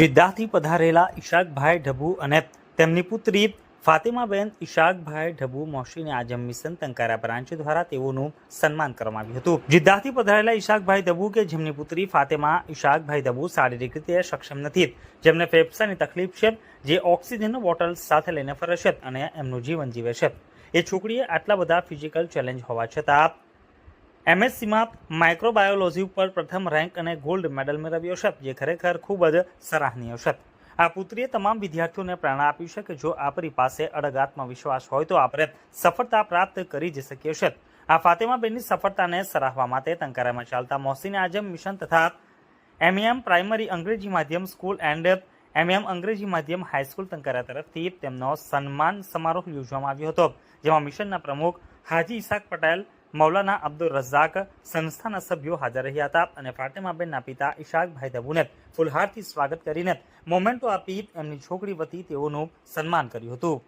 જિદ્દાથી પધારેલા ઈશાકભાઈ ઢબુ અને તેમની પુત્રી ફાતિમાબેન ઈશાકભાઈ ઢબુ મોશીને આજમ મિશન તંકારા બ્રાન્ચ દ્વારા તેઓનું સન્માન કરવામાં આવ્યું હતું. જિદ્દાથી પધારેલા ઈશાકભાઈ ઢબુ કે જેમની પુત્રી ફાતિમા ઈશાકભાઈ ઢબુ શારીરિક રીતે સક્ષમ નથી. જેમને ફેફસાની તકલીફ છે, જે ઓક્સિજન બોટલ સાથે લઈને ફરે છે અને એમનું જીવન જીવે છે. એ છોકરીએ આટલા બધા ફિઝિકલ ચેલેન્જ હોવા છતાં એમએસસીમાં માઇક્રોબાયોલોજી ઉપર પ્રથમ રેન્ક અને ગોલ્ડ મેડલ મેળવ્યો છે, જે ખરેખર ખૂબ જ સરાહનીય છે. આ પુત્રીએ તમામ વિદ્યાર્થીઓને પ્રેરણા આપી છે કે જો આપણી પાસે અડગ આત્મવિશ્વાસ હોય તો આપણે સફળતા પ્રાપ્ત કરી જ શકીએ છીએ. આ ફાતિમાબેનની સફળતાને સરાહવા માટે તંકારામાં ચાલતા મોહસિન આજમ મિશન તથા એમએમ પ્રાઇમરી અંગ્રેજી માધ્યમ સ્કૂલ એન્ડ એમએમ અંગ્રેજી માધ્યમ હાઈસ્કૂલ તંકારા તરફથી તેમનો સન્માન સમારોહ યોજવામાં આવ્યો હતો, જેમાં મિશનના પ્રમુખ હાજી ઇસાક પટેલ મૌલાના અબ્દુલ રઝાક સંસ્થાના સભ્યો હાજર રહ્યા હતા અને ફાટેમાબેનના પિતા ઇશાકભાઈ દબુને ફુલહારથી સ્વાગત કરીને મોમેન્ટો આપી એમની છોકરી વતી તેઓનું સન્માન કર્યું હતું.